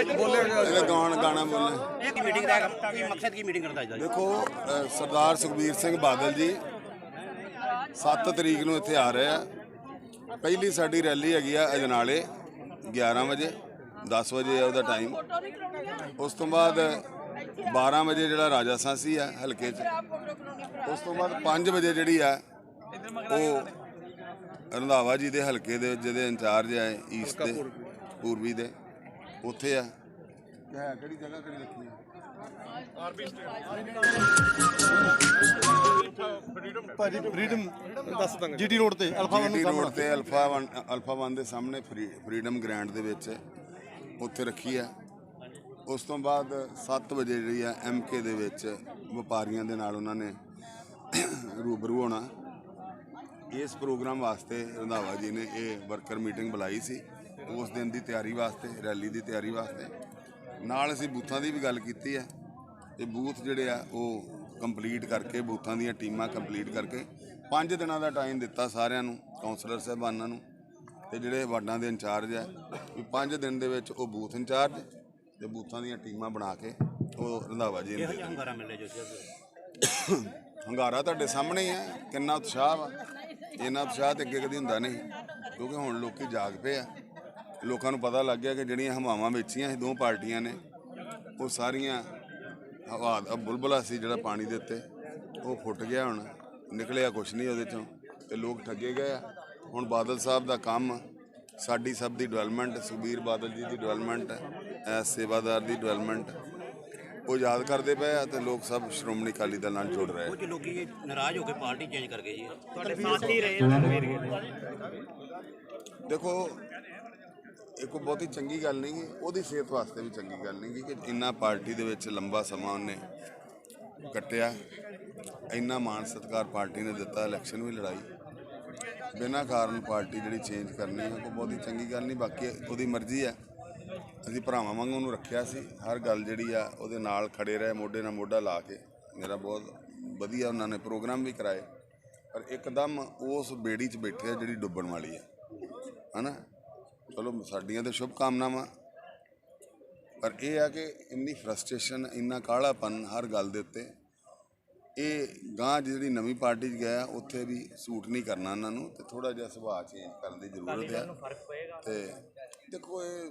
ਇਹਨੇ ਗਾਣ ਗਾਣਾ ਬੋਲਣਾ। ਇਹ ਕੀ ਮੀਟਿੰਗ ਦਾ ਹੈਗਾ? ਕੀ ਮਕਸਦ ਕੀ ਮੀਟਿੰਗ ਕਰਦਾ ਜੀ? ਦੇਖੋ ਅ, ਸਰਦਾਰ ਸੁਖਬੀਰ ਸਿੰਘ ਬਾਦਲ ਜੀ 7 ਤਰੀਕ ਨੂੰ ਇੱਥੇ ਆ ਰਹੇ ਆ। ਪਹਿਲੀ ਸਾਡੀ ਰੈਲੀ ਹੈਗੀ ਆ ਅਜਨਾਲੇ 11 ਵਜੇ 10 ਵਜੇ ਆ ਉਹਦਾ ਟਾਈਮ ਉਸ ਤੋਂ ਬਾਅਦ 12 ਵਜੇ ਜਿਹੜਾ ਰਾਜਾ ਸਾਂਸੀ ਆ ਹਲਕੇ 'ਚ ਉਸ ਤੋਂ ਬਾਅਦ 5 ਵਜੇ ਜਿਹੜੀ ਆ ਉਹ ਰੰਧਾਵਾ ਜੀ ਦੇ ਹਲਕੇ ਦੇ ਜਿਹਦੇ ਇੰਚਾਰਜ ਆ ਈਸਟ ਦੇ ਪੂਰਬੀ ਦੇ। ਉੱਥੇ ਆ। ਰੋਡ ਤੇ ਅਲਫਾ 1 ਅਲਫਾ 1 ਦੇ ਸਾਹਮਣੇ ਫਰੀडम ਗ੍ਰੈਂਡ ਦੇ ਵਿੱਚ ਉੱਥੇ ਰੱਖੀ ਆ। ਉਸ ਤੋਂ ਬਾਅਦ 7 ਵਜੇ ਜਿਹੜੀ ਆ ਐਮ ਕੇ ਦੇ ਵਿੱਚ ਵਪਾਰੀਆਂ ਦੇ ਨਾਲ ਉਹਨਾਂ ਨੇ ਰੂਬਰੂ ਹੋਣਾ। ਇਸ ਪ੍ਰੋਗਰਾਮ ਵਾਸਤੇ ਰੰਧਾਵਾ ਜੀ ਨੇ ਇਹ ਵਰਕਰ ਮੀਟਿੰਗ ਬੁਲਾਈ ਸੀ। ਉਸ ਦਿਨ ਦੀ ਤਿਆਰੀ ਵਾਸਤੇ ਰੈਲੀ ਦੀ ਤਿਆਰੀ ਵਾਸਤੇ। ਨਾਲ ਅਸੀਂ ਬੂਥਾਂ ਦੀ ਵੀ ਗੱਲ ਕੀਤੀ ਹੈ। ਇਹ ਬੂਥ ਜਿਹੜੇ ਆ ਉਹ ਕੰਪਲੀਟ ਕਰਕੇ ਬੂਥਾਂ ਦੀਆਂ ਟੀਮਾਂ ਕੰਪਲੀਟ ਕਰਕੇ 5 ਦਿਨਾਂ ਦਾ ਟਾਈਮ ਦਿੱਤਾ ਸਾਰਿਆਂ ਨੂੰ ਕਾਉਂਸਲਰ ਸਾਹਿਬਾਨਾਂ ਨੂੰ ਤੇ ਜਿਹੜੇ ਵਾਰਡਾਂ ਦੇ ਇੰਚਾਰਜ ਆ ਵੀ 5 ਦਿਨ ਦੇ ਵਿੱਚ ਉਹ ਬੂਥ ਇੰਚਾਰਜ ਤੇ ਬੂਥਾਂ ਦੀਆਂ ਟੀਮਾਂ ਬਣਾ ਕੇ ਉਹ ਰੰਧਾਵਾ ਜੀ ਨੂੰ ਹੰਗਾਰਾ ਮਿਲ ਰਿਹਾ ਜੋ ਹੰਗਾਰਾ ਤੁਹਾਡੇ ਸਾਹਮਣੇ ਹੀ ਹੈ ਕਿੰਨਾ ਉਤਸ਼ਾਹ ਵਾ। ਇੰਨਾ ਉਤਸ਼ਾਹ ਤੇ ਅੱਗੇ ਕਦੀ ਹੁੰਦਾ ਨਹੀਂ ਕਿਉਂਕਿ ਹੁਣ ਲੋਕੀ ਜਾਗ ਪਏ ਆ। ਲੋਕਾਂ ਨੂੰ ਪਤਾ ਲੱਗ ਗਿਆ ਕਿ ਜਿਹੜੀਆਂ ਹਵਾਵਾਂ ਵੇਚੀਆਂ ਸੀ ਦੋ ਪਾਰਟੀਆਂ ਨੇ ਉਹ ਸਾਰੀਆਂ ਹਵਾ ਦਾ ਬੁਲਬੁਲਾ ਸੀ ਜਿਹੜਾ ਪਾਣੀ ਦੇ ਉੱਤੇ ਉਹ ਫੁੱਟ ਗਿਆ ਹੁਣ ਨਿਕਲਿਆ ਕੁਛ ਨਹੀਂ ਉਹਦੇ ਚੋਂ ਤੇ ਲੋਕ ਠੱਗੇ ਗਏ ਆ। ਹੁਣ ਬਾਦਲ ਸਾਹਿਬ ਦਾ ਕੰਮ ਸਾਡੀ ਸਭ ਦੀ ਡਿਵੈਲਪਮੈਂਟ ਸੁਖਬੀਰ ਬਾਦਲ ਜੀ ਦੀ ਡਿਵੈਲਪਮੈਂਟ ਐਸ ਸੇਵਾਦਾਰ ਦੀ ਡਿਵੈਲਪਮੈਂਟ ਉਹ ਯਾਦ ਕਰਦੇ ਪਏ ਆ ਤੇ ਲੋਕ ਸਭ ਸ਼੍ਰੋਮਣੀ ਅਕਾਲੀ ਦਲ ਨਾਲ ਜੁੜ ਰਹੇ ਆ। ਕੁਝ ਲੋਕੀ ਨਾਰਾਜ਼ ਹੋ ਕੇ ਪਾਰਟੀ ਚੇਂਜ ਕਰ ਗਏ ਜੀ। ਤੁਹਾਡੇ ਸਾਥੀ ਰਹੇ ਦੇਖੋ ਇਹ ਕੋਈ ਬਹੁਤੀ ਚੰਗੀ ਗੱਲ ਨਹੀਂ ਗੀ, ਉਹਦੀ ਸਿਹਤ ਵਾਸਤੇ ਵੀ ਚੰਗੀ ਗੱਲ ਨਹੀਂ ਗੀ ਕਿ ਇੰਨਾ ਪਾਰਟੀ ਦੇ ਵਿੱਚ ਲੰਬਾ ਸਮਾਂ ਉਹਨੇ ਕੱਟਿਆ, ਇੰਨਾ ਮਾਣ ਸਤਿਕਾਰ ਪਾਰਟੀ ਨੇ ਦਿੱਤਾ, ਇਲੈਕਸ਼ਨ ਵੀ ਲੜਾਈ। ਬਿਨਾਂ ਕਾਰਨ ਪਾਰਟੀ ਜਿਹੜੀ ਚੇਂਜ ਕਰਨੀ ਹੈ ਕੋਈ ਬਹੁਤੀ ਚੰਗੀ ਗੱਲ ਨਹੀਂ, ਬਾਕੀ ਉਹਦੀ ਮਰਜ਼ੀ ਹੈ। ਅਸੀਂ ਭਰਾਵਾਂ ਵਾਂਗ ਉਹਨੂੰ ਰੱਖਿਆ ਸੀ, ਹਰ ਗੱਲ ਜਿਹੜੀ ਆ ਉਹਦੇ ਨਾਲ ਖੜੇ ਰਹੇ, ਮੋਢੇ ਨਾਲ ਮੋਢਾ ਲਾ ਕੇ। ਮੇਰਾ ਬਹੁਤ ਵਧੀਆ ਉਹਨਾਂ ਨੇ ਪ੍ਰੋਗਰਾਮ ਵੀ ਕਰਾਏ, ਪਰ ਇੱਕਦਮ ਉਸ ਬੇੜੀ 'ਚ ਬੈਠੇ ਆ ਜਿਹੜੀ ਡੁੱਬਣ ਵਾਲੀ ਆ। ਹਨਾ? ਚਲੋ ਸਾਡੀਆਂ ਤੇ ਸ਼ੁਭ ਕਾਮਨਾਵਾਂ ਪਰ ਇਹ ਆ ਕਿ ਇੰਨੀ ਫਰਸਟ੍ਰੇਸ਼ਨ ਇੰਨਾ ਕਾਹਲਾਪਨ ਹਰ ਗੱਲ ਦੇ ਉੱਤੇ ਇਹ ਗਾਂ ਜਿਹੜੀ ਨਵੀਂ ਪਾਰਟੀ 'ਚ ਗਿਆ ਉੱਥੇ ਵੀ ਸੂਟ ਨਹੀਂ ਕਰਨਾ ਉਹਨਾਂ ਨੂੰ ਤੇ ਥੋੜਾ ਜਿਹਾ ਸੁਭਾਅ ਚੇਂਜ ਕਰਨ ਦੀ ਜ਼ਰੂਰਤ ਹੈ ਤੇ ਦੇਖੋ ਇਹ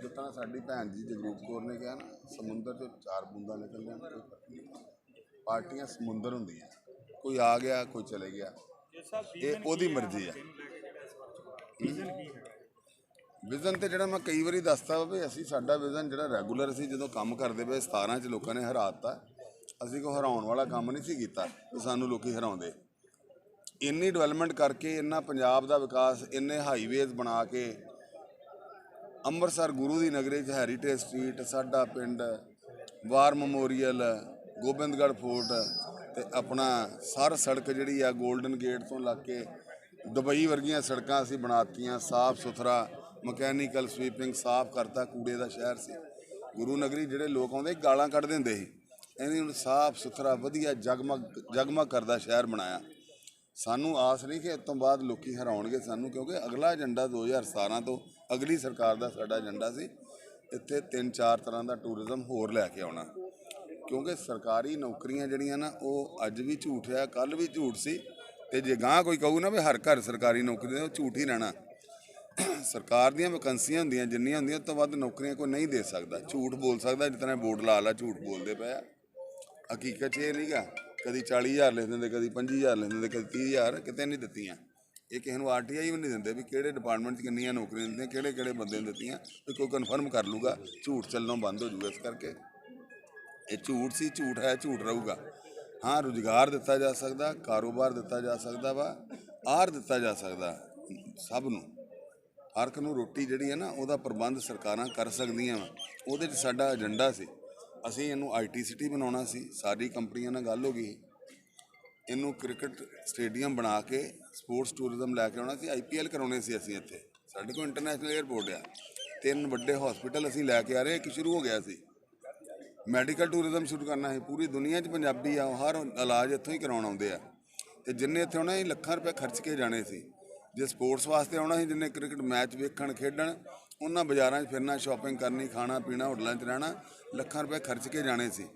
ਜਿੱਦਾਂ ਸਾਡੀ ਭੈਣ ਜੀ ਜਗਰੂਪ ਕੌਰ ਨੇ ਕਿਹਾ ਨਾ ਸਮੁੰਦਰ ਚੋਂ ਚਾਰ ਬੂੰਦਾਂ ਨਿਕਲ ਜਾਣ ਕੋਈ ਫ਼ਰਕ ਨਹੀਂ ਪਾਰਟੀਆਂ ਸਮੁੰਦਰ ਹੁੰਦੀਆਂ ਕੋਈ ਆ ਗਿਆ ਕੋਈ ਚਲੇ ਗਿਆ। ਇਹ ਉਹਦੀ ਮਰਜ਼ੀ ਹੈ? ਵਿਜ਼ਨ ਤੇ ਜਿਹੜਾ ਮੈਂ ਕਈ ਵਾਰੀ ਦੱਸਦਾ ਵਾ ਵੀ ਅਸੀਂ ਸਾਡਾ ਵਿਜ਼ਨ ਜਿਹੜਾ ਰੈਗੂਲਰ ਸੀ ਜਦੋਂ ਕੰਮ ਕਰਦੇ ਪਏ 17 ਚ ਲੋਕਾਂ ਨੇ ਹਰਾਤਾ, ਅਸੀਂ ਕੋ ਹਰਾਉਣ ਵਾਲਾ ਕੰਮ ਨਹੀਂ ਸੀ ਕੀਤਾ, ਤੇ ਸਾਨੂੰ ਲੋਕੀ ਹਰਾਉਂਦੇ। ਇੰਨੀ ਡਿਵੈਲਪਮੈਂਟ ਕਰਕੇ, ਇੰਨਾ ਪੰਜਾਬ ਦਾ ਵਿਕਾਸ, ਇੰਨੇ ਹਾਈਵੇਜ਼ ਬਣਾ ਕੇ, ਅੰਮ੍ਰਿਤਸਰ ਗੁਰੂ ਦੀ ਨਗਰੀ 'ਚ ਹੈਰੀਟੇਜ ਸਟਰੀਟ ਸਾਡਾ ਪਿੰਡ, ਵਾਰ ਮੈਮੋਰੀਅਲ ਗੋਬਿੰਦਗੜ੍ਹ ਫੋਰਟ ਤੇ ਆਪਣਾ ਸਰ ਸੜਕ ਜਿਹੜੀ ਆ 골ਡਨ ਗੇਟ ਤੋਂ ਲੱਗ ਕੇ ਦੁਬਈ ਵਰਗੀਆਂ ਸੜਕਾਂ ਅਸੀਂ ਬਣਾਤੀਆਂ, ਸਾਫ਼ ਸੁਥਰਾ ਮਕੈਨੀਕਲ ਸਵੀਪਿੰਗ ਸਾਫ਼ ਕਰਤਾ, ਕੂੜੇ ਦਾ ਸ਼ਹਿਰ ਸੀ। ਗੁਰੂ ਨਗਰੀ ਜਿਹੜੇ ਲੋਕ ਆਉਂਦੇ ਗਾਲਾਂ ਕੱਢ ਦਿੰਦੇ ਸੀ। ਇਹਨੇ ਹੁਣ ਸਾਫ਼ ਸੁਥਰਾ, ਵਧੀਆ ਜਗਮਗ ਜਗਮਗ ਕਰਦਾ ਸ਼ਹਿਰ ਬਣਾਇਆ। ਸਾਨੂੰ ਆਸ ਨਹੀਂ ਕਿ ਇਸ ਤੋਂ ਬਾਅਦ ਲੋਕੀ ਹਰਾਉਣਗੇ ਸਾਨੂੰ, ਕਿਉਂਕਿ ਅਗਲਾ ਏਜੰਡਾ 2017 ਤੋਂ ਅਗਲੀ ਸਰਕਾਰ ਦਾ ਸਾਡਾ ਏਜੰਡਾ ਸੀ। ਇੱਥੇ ਤਿੰਨ ਚਾਰ ਤਰ੍ਹਾਂ ਦਾ ਟੂਰਿਜ਼ਮ ਹੋਰ ਲੈ ਕੇ ਆਉਣਾ। ਕਿਉਂਕਿ ਸਰਕਾਰੀ ਨੌਕਰੀਆਂ ਜਿਹੜੀਆਂ ਨਾ, ਉਹ ਅੱਜ ਵੀ ਝੂਠ ਆ ਕੱਲ ਵੀ ਝੂਠ ਸੀ। ਤੇ ਜੇ ਗਾਂ ਕੋਈ ਕਹੂ ਨਾ ਵੀ ਹਰ ਘਰ ਸਰਕਾਰੀ ਨੌਕਰੀ ਦੇ ਉਹ ਝੂਠ ਹੀ ਰਹਿਣਾ। ਸਰਕਾਰ ਦੀਆਂ ਵੈਕੈਂਸੀਆਂ ਹੁੰਦੀਆਂ, ਜਿੰਨੀਆਂ ਹੁੰਦੀਆਂ ਉਹ ਤੋਂ ਵੱਧ ਨੌਕਰੀਆਂ ਕੋਈ ਨਹੀਂ ਦੇ ਸਕਦਾ। ਝੂਠ ਬੋਲ ਸਕਦਾ ਜਿਤਨਾ ਬੋਰਡ ਲਾ ਲਾ, ਝੂਠ ਬੋਲਦੇ ਪਏ ਆ। ਹਕੀਕਤ 'ਚ ਇਹ ਨਹੀਂਗਾ ਕਦੀ 40000 ਲਿਖ ਦਿੰਦੇ, ਕਦੀ 25000 ਲਿਖ ਦਿੰਦੇ, ਕਦੀ 30000 ਕਿਤੇ ਨਹੀਂ ਦਿੱਤੀਆਂ। ਇਹ ਕਿਸੇ ਨੂੰ ਆਰਟੀਆਈ ਵੀ ਨਹੀਂ ਦਿੰਦੇ ਵੀ ਕਿਹੜੇ ਡਿਪਾਰਟਮੈਂਟ 'ਚ ਕਿੰਨੀਆਂ ਨੌਕਰੀਆਂ ਦਿੱਤੀਆਂ ਕਿਹੜੇ ਕਿਹੜੇ ਬੰਦੇ ਨੂੰ ਦਿੱਤੀਆਂ ਵੀ ਕੋਈ ਕਨਫਰਮ ਕਰ ਲੂਗਾ ਝੂਠ ਚੱਲਣਾ ਬੰਦ ਹੋ ਜੂਗਾ ਇਸ ਕਰਕੇ। ਇਹ ਝੂਠ ਸੀ, ਝੂਠ ਹੈ, ਝੂਠ ਰਹੂਗਾ। ਹਾਂ, ਰੁਜ਼ਗਾਰ ਦਿੱਤਾ ਜਾ ਸਕਦਾ, ਕਾਰੋਬਾਰ ਦਿੱਤਾ ਜਾ ਸਕਦਾ ਵਾ, ਆਰ ਦਿੱਤਾ ਜਾ ਸਕਦਾ, ਸਭ ਨੂੰ। ਹਰ ਇੱਕ ਨੂੰ ਰੋਟੀ ਜਿਹੜੀ ਹੈ ਨਾ, ਉਹਦਾ ਪ੍ਰਬੰਧ ਸਰਕਾਰਾਂ ਕਰ ਸਕਦੀਆਂ ਵਾ। ਉਹਦੇ 'ਚ ਸਾਡਾ ਏਜੰਡਾ ਸੀ। ਅਸੀਂ ਇਹਨੂੰ ਆਈਟੀ ਸਿਟੀ ਬਣਾਉਣਾ ਸੀ। ਸਾਰੀ ਕੰਪਨੀਆਂ ਨਾਲ ਗੱਲ ਹੋ ਗਈ। ਇਹਨੂੰ ਕ੍ਰਿਕਟ ਸਟੇਡੀਅਮ ਬਣਾ ਕੇ ਸਪੋਰਟਸ ਟੂਰਿਜ਼ਮ ਲੈ ਕੇ ਆਉਣਾ ਸੀ। ਆਈਪੀਐਲ ਕਰਾਉਣੇ ਸੀ ਅਸੀਂ ਇੱਥੇ। ਸਾਡੇ ਕੋਲ ਇੰਟਰਨੈਸ਼ਨਲ 에ਅਰਪੋਰਟ ਆ। ਤਿੰਨ ਵੱਡੇ ਹਸਪੀਟਲ ਅਸੀਂ ਲੈ ਕੇ ਆ ਰਹੇ। ਕਿ ਸ਼ੁਰੂ ਹੋ ਗਿਆ ਸੀ। ਮੈਡੀਕਲ ਟੂਰਿਜ਼ਮ ਸ਼ੁਰੂ ਕਰਨਾ ਹੈ ਪੂਰੀ ਦੁਨੀਆ 'ਚ ਪੰਜਾਬੀ ਆ। ਉਹ ਹਰ ਇਲਾਜ ਇੱਥੋਂ ਹੀ ਕਰਾਉਣ ਆਉਂਦੇ ਆ। ਤੇ ਜਿੰਨੇ ਇੱਥੇ ਆਉਣਾ ਸੀ ਲੱਖਾਂ ਰੁਪਏ ਖਰਚ ਕੇ ਜਾਣੇ ਸੀ। ਜੇ ਸਪੋਰਟਸ ਵਾਸਤੇ ਆਉਣਾ ਸੀ, ਜਿੰਨੇ ਕ੍ਰਿਕਟ ਮੈਚ ਵੇਖਣ, ਖੇਡਣ, ਉਹਨਾਂ ਬਾਜ਼ਾਰਾਂ 'ਚ ਫਿਰਨਾ, ਸ਼ਾਪਿੰਗ ਕਰਨੀ, ਖਾਣਾ, ਪੀਣਾ, ਹੋਟਲਾਂ 'ਚ ਰਹਿਣਾ, ਲੱਖਾਂ ਰੁਪਏ ਖਰਚ ਕੇ ਜਾਣੇ ਸੀ।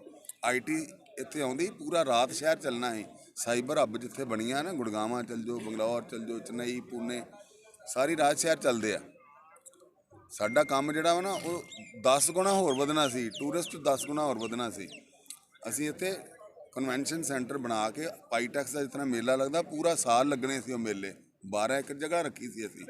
ਆਈਟੀ ਇੱਥੇ ਆਉਂਦੀ, ਪੂਰਾ ਰਾਤ ਸ਼ਹਿਰ ਚੱਲਣਾ ਸੀ। ਸਾਈਬਰ ਹੱਬ ਜਿੱਥੇ ਬਣੀਆਂ ਨਾ, ਗੁੜਗਾਵਾਂ ਚੱਲ ਜਾਓ, ਬੰਗਲੌਰ ਚੱਲ ਜਾਓ, ਚੇਨਈ, ਪੂਨੇ, ਸਾਰੀ ਰਾਤ ਸ਼ਹਿਰ ਚੱਲਦੇ ਆ। ਸਾਡਾ ਕੰਮ ਜਿਹੜਾ ਵਾ ਨਾ, ਉਹ 10 ਗੁਣਾ ਹੋਰ ਵਧਣਾ ਸੀ, ਟੂਰਿਸਟ 10 ਗੁਣਾ ਹੋਰ ਵਧਣਾ ਸੀ। ਅਸੀਂ ਇੱਥੇ ਕਨਵੈਨਸ਼ਨ ਸੈਂਟਰ ਬਣਾ ਕੇ, ਪਾਈਟੈਕਸ ਦਾ ਜਿਤਨਾ ਮੇਲਾ ਲੱਗਦਾ, ਪੂਰਾ ਸਾਲ ਲੱਗਣੇ ਸੀ ਉਹ ਮੇਲੇ। 12 ਏਕੜ ਜਗ੍ਹਾ ਰੱਖੀ ਸੀ ਅਸੀਂ,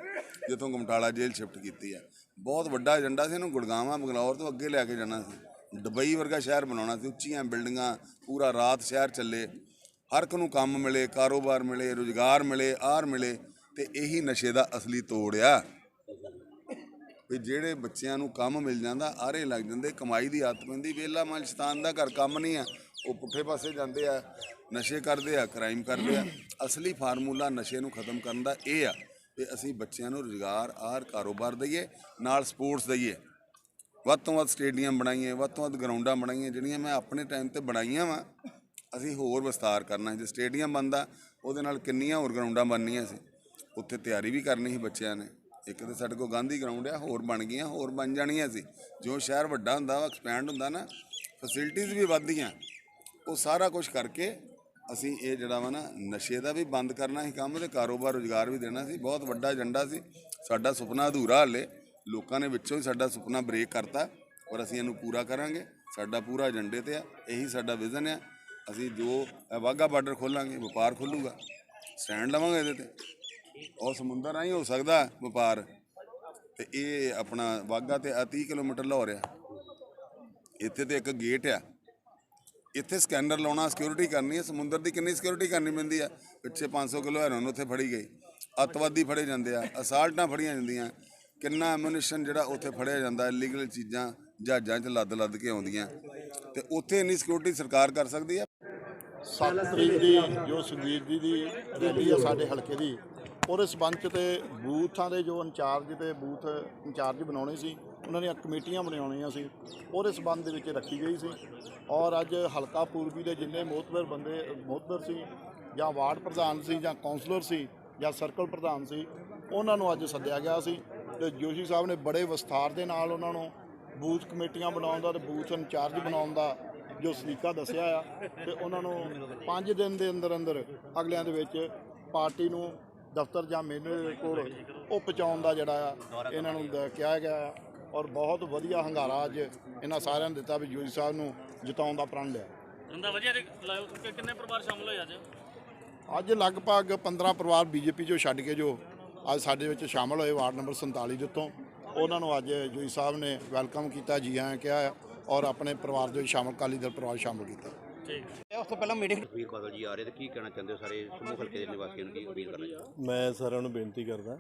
ਜਿੱਥੋਂ ਗਮਟਾਲਾ ਜੇਲ੍ਹ ਸ਼ਿਫਟ ਕੀਤੀ ਆ। ਬਹੁਤ ਵੱਡਾ ਏਜੰਡਾ ਸੀ ਇਹਨੂੰ, ਗੁੜਗਾਵਾਂ ਬੰਗਲੌਰ ਤੋਂ ਅੱਗੇ ਲੈ ਕੇ ਜਾਣਾ ਸੀ। ਦੁਬਈ ਵਰਗਾ ਸ਼ਹਿਰ ਬਣਾਉਣਾ ਸੀ, ਉੱਚੀਆਂ ਬਿਲਡਿੰਗਾਂ, ਪੂਰਾ ਰਾਤ ਸ਼ਹਿਰ ਚੱਲੇ। ਹਰ ਇੱਕ ਨੂੰ ਕੰਮ ਮਿਲੇ, ਕਾਰੋਬਾਰ ਮਿਲੇ, ਰੁਜ਼ਗਾਰ ਮਿਲੇ ਆਰ ਮਿਲੇ, ਤੇ ਇਹੀ ਨਸ਼ੇ ਦਾ ਅਸਲੀ ਤੋੜ ਆ। ਵੀ ਜਿਹੜੇ ਬੱਚਿਆਂ ਨੂੰ ਕੰਮ ਮਿਲ ਜਾਂਦਾ, ਆਰੇ ਲੱਗ ਜਾਂਦੇ, ਕਮਾਈ ਦੀ ਆਦਤ ਪੈਂਦੀ, ਵੇਲਾ ਮਨ ਸ਼ੈਤਾਨ ਦਾ ਘਰ ਕੰਮ ਨਹੀਂ ਆ। ਉਹ ਪੁੱਠੇ ਪਾਸੇ ਜਾਂਦੇ ਆ, ਨਸ਼ੇ ਕਰਦੇ ਆ ਕ੍ਰਾਈਮ ਕਰਦੇ ਆ। ਅਸਲੀ ਫਾਰਮੂਲਾ ਨਸ਼ੇ ਨੂੰ ਖਤਮ ਕਰਨ ਦਾ ਇਹ ਆ ਕਿ ਅਸੀਂ ਬੱਚਿਆਂ ਨੂੰ ਰੁਜ਼ਗਾਰ, ਆਰ ਕਾਰੋਬਾਰ ਦਈਏ, ਨਾਲ ਸਪੋਰਟਸ ਦਈਏ। ਵੱਧ ਤੋਂ ਵੱਧ ਸਟੇਡੀਅਮ ਬਣਾਈਏ, ਵੱਧ ਤੋਂ ਵੱਧ ਗਰਾਊਂਡਾਂ ਬਣਾਈਏ ਜਿਹੜੀਆਂ ਮੈਂ ਆਪਣੇ ਟਾਈਮ ਤੇ ਬਣਾਈਆਂ ਵਾ, ਅਸੀਂ ਹੋਰ ਵਿਸਤਾਰ ਕਰਨਾ ਜੇ ਸਟੇਡੀਅਮ ਬਣਦਾ, ਉਹਦੇ ਨਾਲ ਕਿੰਨੀਆਂ ਹੋਰ ਗਰਾਊਂਡਾਂ ਬਣਨੀਆਂ ਸੀ? ਉੱਥੇ ਤਿਆਰੀ ਵੀ ਕਰਨੀ ਸੀ ਬੱਚਿਆਂ ਨੇ। ਇੱਕ ਤੇ ਸਾਡੇ ਕੋਲ ਗਾਂਧੀ ਗਰਾਊਂਡ ਆ, ਹੋਰ ਬਣ ਗਈਆਂ, ਹੋਰ ਬਣ ਜਾਣੀਆਂ ਸੀ। ਜੋ ਸ਼ਹਿਰ ਵੱਡਾ ਹੁੰਦਾ ਵਾ ਐਕਸਪੈਂਡ ਹੁੰਦਾ ਨਾ ਫੈਸਿਲਿਟੀਆਂ ਵੀ ਵੱਧਦੀਆਂ ਉਹ ਸਾਰਾ ਕੁਝ ਕਰਕੇ ਅਸੀਂ ਇਹ ਜਿਹੜਾ ਵਾ ਨਾ ਨਸ਼ੇ ਦਾ ਵੀ ਬੰਦ ਕਰਨਾ ਸੀ ਕੰਮ ਤੇ ਕਾਰੋਬਾਰ ਰੁਜ਼ਗਾਰ ਵੀ ਦੇਣਾ ਸੀ। ਬਹੁਤ ਵੱਡਾ ਏਜੰਡਾ ਸੀ। ਸਾਡਾ ਸੁਪਨਾ ਅਧੂਰਾ ਹਲੇ। ਲੋਕਾਂ ਨੇ ਵਿੱਚੋਂ ਹੀ ਸਾਡਾ ਸੁਪਨਾ ਬ੍ਰੇਕ ਕਰਤਾ ਔਰ ਅਸੀਂ ਇਹਨੂੰ ਪੂਰਾ ਕਰਾਂਗੇ। ਸਾਡਾ ਪੂਰਾ ਏਜੰਡੇ ਤੇ ਆ। ਇਹੀ ਸਾਡਾ ਵਿਜ਼ਨ ਆ। ਅਸੀਂ ਜੋ ਵਾਗਾ ਬਾਰਡਰ ਖੋਲਾਂਗੇ, ਵਪਾਰ ਖੋਲੂਗਾ। ਸਟੈਂਡ ਲਵਾਂਗੇ ਇਹਦੇ ਤੇ। ਉਹ ਸਮੁੰਦਰ ਰਾਹੀਂ ਹੋ ਸਕਦਾ ਵਪਾਰ। ਤੇ ਇਹ ਆਪਣਾ ਵਾਗਾ ਤੇ ਆ 30 ਕਿਲੋਮੀਟਰ ਲਾਹੌਰ ਆ। ਇੱਥੇ ਤੇ ਇੱਕ ਗੇਟ ਆ। ਇੱਥੇ ਸਕੈਨਰ ਲਾਉਣਾ ਸਿਕਿਉਰਿਟੀ ਕਰਨੀ ਹੈ, ਸਮੁੰਦਰ ਦੀ ਕਿੰਨੀ ਸਿਕਿਉਰਿਟੀ ਕਰਨੀ ਪੈਂਦੀ ਆ? ਪਿੱਛੇ 500 ਕਿਲੋ ਹੈਰੋਨ ਉੱਥੇ ਫੜੀ ਗਈ। ਅੱਤਵਾਦੀ ਫੜੇ ਜਾਂਦੇ ਆ, ਅਸਾਲਟਾਂ ਫੜੀਆਂ ਜਾਂਦੀਆਂ। ਕਿੰਨਾ ਐਮੂਨੀਸ਼ਨ ਜਿਹੜਾ ਉੱਥੇ ਫੜਿਆ ਜਾਂਦਾ ਇਲੀਗਲ ਚੀਜ਼ਾਂ ਜਹਾਜ਼ਾਂ 'ਚ ਲੱਦ ਲੱਦ ਕੇ ਆਉਂਦੀਆਂ। ਤੇ ਉੱਥੇ ਇੰਨੀ ਸਿਕਿਉਰਿਟੀ ਸਰਕਾਰ ਕਰ ਸਕਦੀ ਹੈ 7 ਤਰੀਕ ਦੀ, ਜੋ ਸੁਖਬੀਰ ਜੀ ਦੀ ਰੈਲੀ ਆ ਸਾਡੇ ਹਲਕੇ ਦੀ, ਉਹਦੇ ਸਬੰਧ 'ਚ ਤੇ ਬੂਥਾਂ ਦੇ ਜੋ ਇੰਚਾਰਜ ਤੇ ਬੂਥ ਇੰਚਾਰਜ ਬਣਾਉਣੇ ਸੀ। ਉਹਨਾਂ ਦੀਆਂ ਕਮੇਟੀਆਂ ਬਣਾਉਣੀਆਂ ਸੀ, ਉਹਦੇ ਸਬੰਧ ਦੇ ਵਿੱਚ ਰੱਖੀ ਗਈ ਸੀ। ਔਰ ਅੱਜ ਹਲਕਾ ਪੂਰਬੀ ਦੇ ਜਿੰਨੇ ਮੋਤਬਰ ਬੰਦੇ, ਮੋਤਬਰ ਸੀ, ਜਾਂ ਵਾਰਡ ਪ੍ਰਧਾਨ ਸੀ, ਜਾਂ ਕਾਉਂਸਲਰ ਸੀ, ਜਾਂ ਸਰਕਲ ਪ੍ਰਧਾਨ ਸੀ, ਉਹਨਾਂ ਨੂੰ ਅੱਜ ਸੱਦਿਆ ਗਿਆ ਸੀ। ਤੇ ਜੋਸ਼ੀ ਸਾਹਿਬ ਨੇ ਬੜੇ ਵਿਸਥਾਰ ਦੇ ਨਾਲ ਉਹਨਾਂ ਨੂੰ ਬੂਥ ਕਮੇਟੀਆਂ ਬਣਾਉਣ ਦਾ ਤੇ ਬੂਥ ਇੰਚਾਰਜ ਬਣਾਉਣ ਦਾ ਜੋ ਸਲੀਕਾ ਦੱਸਿਆ ਆ, ਤੇ ਉਹਨਾਂ ਨੂੰ 5 ਦਿਨ ਦੇ ਅੰਦਰ ਅੰਦਰ ਅਗਲਿਆਂ ਦੇ ਵਿੱਚ ਪਾਰਟੀ ਨੂੰ ਦਫ਼ਤਰ ਜਾਂ ਮੇਰੇ ਕੋਲ ਉਹ ਪਹੁੰਚਾਉਣ ਦਾ ਜਿਹੜਾ ਆ, ਇਹਨਾਂ ਨੂੰ ਕਿਹਾ ਗਿਆ ਆ। ਔਰ ਬਹੁਤ ਵਧੀਆ ਹੰਗਾਰਾ ਅੱਜ ਇਹਨਾਂ ਸਾਰਿਆਂ ਨੇ ਦਿੱਤਾ ਵੀ ਜੋਜੀ ਸਾਹਿਬ ਨੂੰ ਜਿਤਾਉਣ ਦਾ ਪ੍ਰਣ ਲਿਆ। ਬੰਦਾ ਵਧੀਆ ਤੇ ਲਾਇਓ ਕਿ ਕਿੰਨੇ ਪਰਿਵਾਰ ਸ਼ਾਮਲ ਹੋਏ ਅੱਜ? ਅੱਜ ਲਗਭਗ 15 ਪਰਿਵਾਰ ਬੀਜੇਪੀ ਚੋਂ ਛੱਡ ਕੇ ਜੋ ਅੱਜ ਸਾਡੇ ਵਿੱਚ ਸ਼ਾਮਲ ਹੋਏ ਵਾਰਡ ਨੰਬਰ 47 ਦੇ ਉੱਤੋਂ ਉਹਨਾਂ ਨੂੰ ਅੱਜ ਜੋਈ ਸਾਹਿਬ ਨੇ ਵੈਲਕਮ ਕੀਤਾ ਜੀ ਆਇਆਂ ਕਿਹਾ ਔਰ ਆਪਣੇ ਪਰਿਵਾਰ ਦੇ ਵਿੱਚ ਸ਼ਾਮਲ ਅਕਾਲੀ ਦਲ ਪਰਿਵਾਰ ਸ਼ਾਮਲ ਕੀਤਾ। ਉਸ ਤੋਂ ਪਹਿਲਾਂ ਮੀਟਿੰਗ ਵੀਰ ਬਾਦਲ ਜੀ ਆ ਰਹੇ ਤੇ ਕੀ ਕਹਿਣਾ ਚਾਹੁੰਦੇ ਹੋ ਸਾਰੇ ਸਮੂਹ ਹਲਕੇ ਦੇ ਨਿਵਾਸੀਆਂ ਨੂੰ ਕੀ ਅਪੀਲ ਕਰਨਾ ਚਾਹੁੰਦੇ ਮੈਂ ਸਾਰਿਆਂ ਨੂੰ ਬੇਨਤੀ ਕਰਦਾ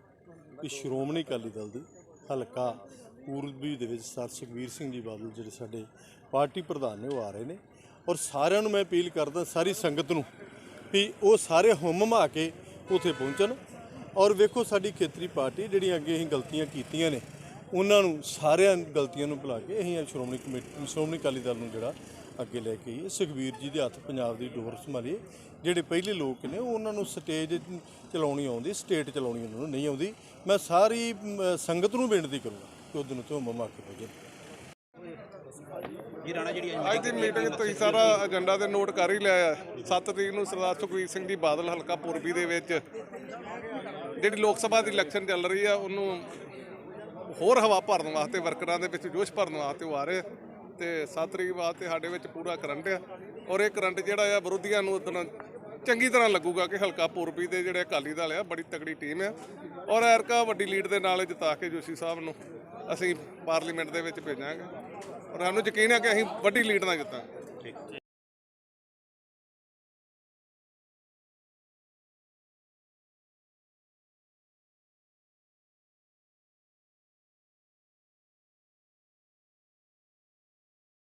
ਕਿ ਸ਼੍ਰੋਮਣੀ ਅਕਾਲੀ ਦਲ ਦੀ ਹਲਕਾ ਪੂਰਬੀ ਦੇ ਵਿੱਚ ਸਰ ਸੁਖਬੀਰ ਸਿੰਘ ਜੀ ਬਾਦਲ ਜਿਹੜੇ ਸਾਡੇ ਪਾਰਟੀ ਪ੍ਰਧਾਨ ਨੇ, ਉਹ ਆ ਰਹੇ ਨੇ। ਔਰ ਸਾਰਿਆਂ ਨੂੰ ਮੈਂ ਅਪੀਲ ਕਰਦਾ ਸਾਰੀ ਸੰਗਤ ਨੂੰ ਵੀ ਉਹ ਸਾਰੇ ਹੁਮਮਾ ਕੇ ਉੱਥੇ ਪਹੁੰਚਣ। ਔਰ ਵੇਖੋ ਸਾਡੀ ਖੇਤਰੀ ਪਾਰਟੀ ਜਿਹੜੀਆਂ ਅੱਗੇ ਅਸੀਂ ਗਲਤੀਆਂ ਕੀਤੀਆਂ ਨੇ, ਉਹਨਾਂ ਨੂੰ ਸਾਰਿਆਂ ਗਲਤੀਆਂ ਨੂੰ ਭੁਲਾ ਕੇ ਅਸੀਂ ਸ਼੍ਰੋਮਣੀ ਕਮੇਟੀ, ਸ਼੍ਰੋਮਣੀ ਅਕਾਲੀ ਦਲ ਨੂੰ ਜਿਹੜਾ ਅੱਗੇ ਲੈ ਕੇ ਆਈਏ। ਸੁਖਬੀਰ ਜੀ ਦੇ ਹੱਥ ਪੰਜਾਬ ਦੀ ਡੋਰ ਸੰਭਾਲੀਏ। ਜਿਹੜੇ ਪਹਿਲੇ ਲੋਕ ਨੇ ਉਹਨਾਂ ਨੂੰ ਸਟੇਜ ਚਲਾਉਣੀ ਆਉਂਦੀ, ਸਟੇਟ ਚਲਾਉਣੀ ਉਹਨਾਂ ਨੂੰ ਨਹੀਂ ਆਉਂਦੀ। ਮੈਂ ਸਾਰੀ ਸੰਗਤ ਨੂੰ ਬੇਨਤੀ ਕਰੂੰਗਾ। ਕਿ ਉਹ ਦਿਨ ਤੋਂ ਮਮਾ ਕੇ ਭੇਜੇ। ਜੀ ਰਾਣਾ ਜਿਹੜੀ ਅੱਜ ਦੀ ਮੀਟਿੰਗ ਤੁਸੀਂ ਸਾਰਾ ਏਜੰਡਾ ਤੇ ਨੋਟ ਕਰ ਹੀ ਲਿਆ ਹੈ। 7 ਤਰੀਕ ਨੂੰ ਸਰਦਾਰ ਸੁਖਬੀਰ ਸਿੰਘ ਜੀ ਬਾਦਲ ਹਲਕਾ ਪੂਰਬੀ ਦੇ ਵਿੱਚ ਜਿਹੜੀ ਲੋਕ ਸਭਾ ਦੀ ਇਲੈਕਸ਼ਨ ਚੱਲ ਰਹੀ ਆ ਉਹਨੂੰ ਹੋਰ ਹਵਾ ਭਰਨ ਵਾਸਤੇ ਵਰਕਰਾਂ ਦੇ ਵਿੱਚ ਜੋਸ਼ ਭਰਨ ਵਾਸਤੇ ਉਹ ਆ ਰਹੇ ਆ। ਤੇ 7 ਤਰੀਕ ਵਾਸਤੇ ਸਾਡੇ ਵਿੱਚ ਪੂਰਾ ਕਰੰਟ ਆ। ਔਰ ਇਹ ਕਰੰਟ ਜਿਹੜਾ ਆ ਵਿਰੋਧੀਆਂ ਨੂੰ ਉਦੋਂ ਚੰਗੀ ਤਰ੍ਹਾਂ ਲੱਗੂਗਾ ਕਿ ਹਲਕਾ ਪੂਰਬੀ ਦੇ ਜਿਹੜੇ ਅਕਾਲੀ ਦਲ ਆ ਬੜੀ ਤਕੜੀ ਟੀਮ ਆ। ਔਰ ਐਰਕਾ ਵੱਡੀ ਲੀਡ ਦੇ ਨਾਲ ਜਿਤਾ ਕੇ ਜੋਸ਼ੀ ਸਾਹਿਬ ਨੂੰ ਅਸੀਂ ਪਾਰਲੀਮੈਂਟ ਦੇ ਵਿੱਚ ਭੇਜਾਂਗੇ। ਔਰ ਸਾਨੂੰ ਯਕੀਨ ਹੈ ਕਿ ਅਸੀਂ ਵੱਡੀ ਲੀਡ ਨਾਲ ਜਿੱਤਾਂਗੇ।